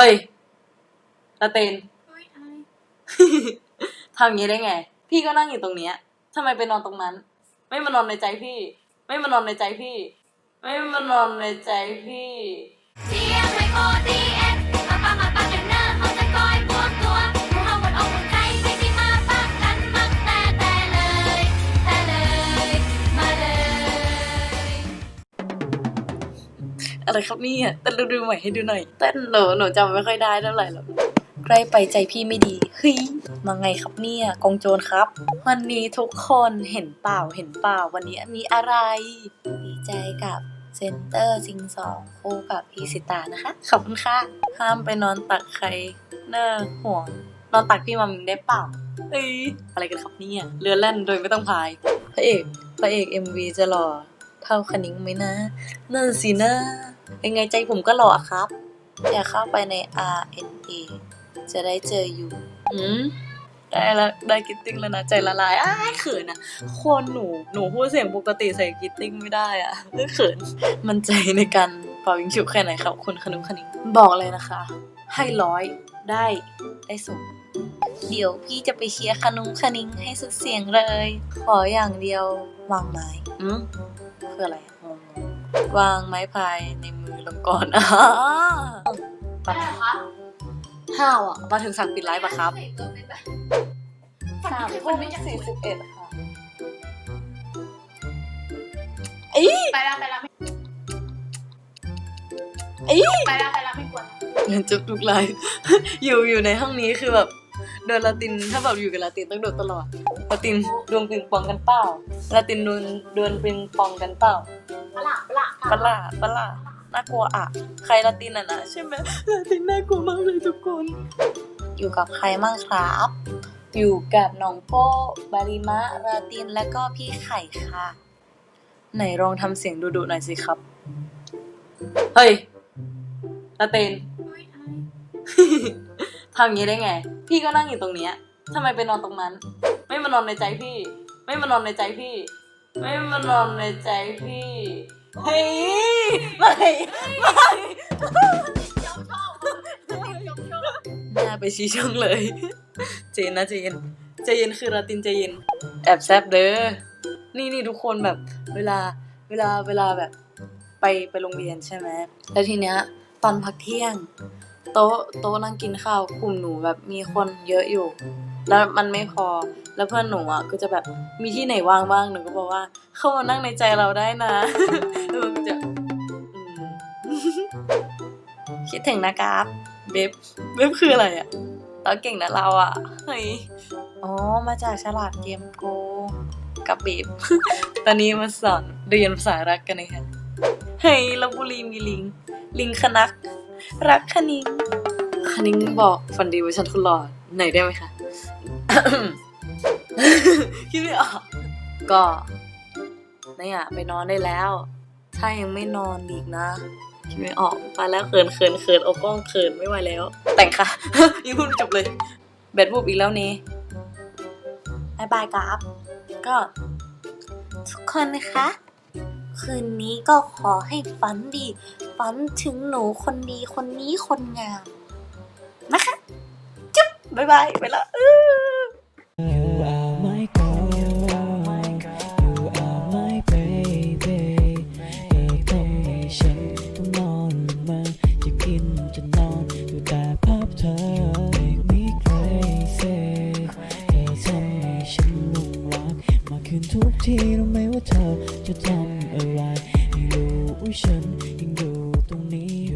เฮ้ยตาเตนเฮ้ยอะไรทำอย่างนี้ได้ไง พี่ก็นั่งอยู่ตรงเนี้ยทำไมไปนอนตรงนั้น ไม่มานอนในใจพี่ ไม่มานอนในใจพี่ ไม่มานอนในใจพี่เสียงไมโครดี อะไรครับเนี่ยเต้นดูดูใหม่ให้ดูหน่อย เต้นหนูหนูจำไม่ค่อยได้เท่าไหร่หรอกใกล้ไปใจพี่ไม่ดีเฮ้ยมาไงครับเนี่ยกองโจรครับ วันนี้ทุกคนเห็นเปล่าเห็นเปล่าวันนี้มีอะไร ดีใจกับเซนเตอร์ซิงสองคู่กับพีสิตานะคะ ขอบคุณค่ะ ห้ามไปนอนตักใครเน่าห่วง นอนตักพี่มามิงได้เปล่าเอ้ยอะไรกันครับเนี่ยเรือแล่นโดยไม่ต้องพาย พระเอก พระเอก MV จะหล่อเท่าคณิงไหมนะนั่นสินะ ยังไงใจผมก็หล่อครับ อยากเข้าไปใน RNA จะได้เจออยู่อืมได้แล้วได้กิตติ้งแล้วนะใจละลายอ้ายเขินนะคนหนูหนูพูดเสียงปกติใส่กิตติ้งไม่ได้อะเออเขินมันใจในการเป่ายิงฉุบแค่ไหนครับคุณขนุนคณิงบอกเลยนะคะ ให้ร้อยได้ได้สูงเดี๋ยวพี่จะไปเชียร์ขนุงคณิงให้สุดเสียงเลย ขออย่างเดียววางไม้อืมคืออะไรอะงงๆ วางไม้พายในมือลงก่อนอ่าอะไรคะห้าวอะ มาถึงสั่งปิดไลฟ์ปะครับใส่ตัวเป็นแบบสามคทุ่นมไม่อยากสี่สิบเอ็ดค่ะไปแล้วไปแล้วไม่เอ้ยไปแล้วไปแล้วไม่กวนเงินจุกทุกไลฟ์อยู่อยู่ในห้องนี้คือแบบโดนลาตินถ้าแบบอยู่กับลาตินต้องโดนตลอดลาตินดวงปิงปองกันเปล่าลาตินดวงดวงปิงปองกันเปล่า ปะละปะละปะล่าปะล่าน่ากลัวอะใครลาตินอะนะใช่ไหมลาตินน่ากลัวมากเลยทุกคน อยู่กับใครมั่งครับ อยู่กับน้องโป้บาริมะลาตินและก็พี่ไข่ค่ะ ไหนลองทำเสียงดุๆหน่อยสิครับ เฮ้ยลาตินเฮ้ยอะไรทำอย่างนี้ได้ไง พี่ก็นั่งอยู่ตรงเนี้ยทำไมไปนอนตรงนั้น ไม่มานอนในใจพี่ ไม่มานอนในใจพี่ ไม่มานอนในใจพี่ เฮ้ยไม่ไม่เจ้าชอบชอบแม่ไปชี้ช่องเลย เจนนะเจนเจนคือราตินเจนแอบแซบเด้อนี่นี่ทุกคนแบบ เวลาเวลาเวลาแบบ ไปไปโรงเรียนใช่ไหมแล้วทีเนี้ยตอนพักเที่ยง โต๊ะโต๊ะนั่งกินข้าวกลุ่มหนูแบบมีคนเยอะอยู่ แล้วมันไม่พอแล้วเพื่อนหนูอะก็จะแบบมีที่ไหนว่างบ้างหนูก็บอกว่า เข้ามานั่งในใจเราได้นะแล้วมันก็จะอืมคิดถึงนะครับเบบเบบคืออะไรอะเราเก่งนะเราอะเฮ้ยอ๋อมาจากฉลาดเกมโกกับเบบตอนนี้มาสอนเรียนภาษารักกันนะคะเฮ้ยลพบุรีมีลิง ลิงคนัก รักคณิงคณิงบอกฝันดีว่าฉันคุณหลอดไหนอยได้ไหมคะ คิดไม่ออกก็เนี่ยไปนอนได้แล้ว ถ้ายังไม่นอนอีกนะคิดไม่ออกไปแล้วเขินเขินเขินเอากล้องเขินไม่ไหวแล้ว แต่งค่ะยังพูดไม่จบเลย แบตบูบอีกแล้วนี่บายบายครับ ก็ ทุกคนนะคะ คืนนี้ก็ขอให้ฝันดี ฝันถึงหนูคนดีคนนี้คนงาม นะคะ จุ๊บบายบาย ไปละ ว่าเธอจะทำอะไรให้รู้ฉันยังอยู่ตรงนี้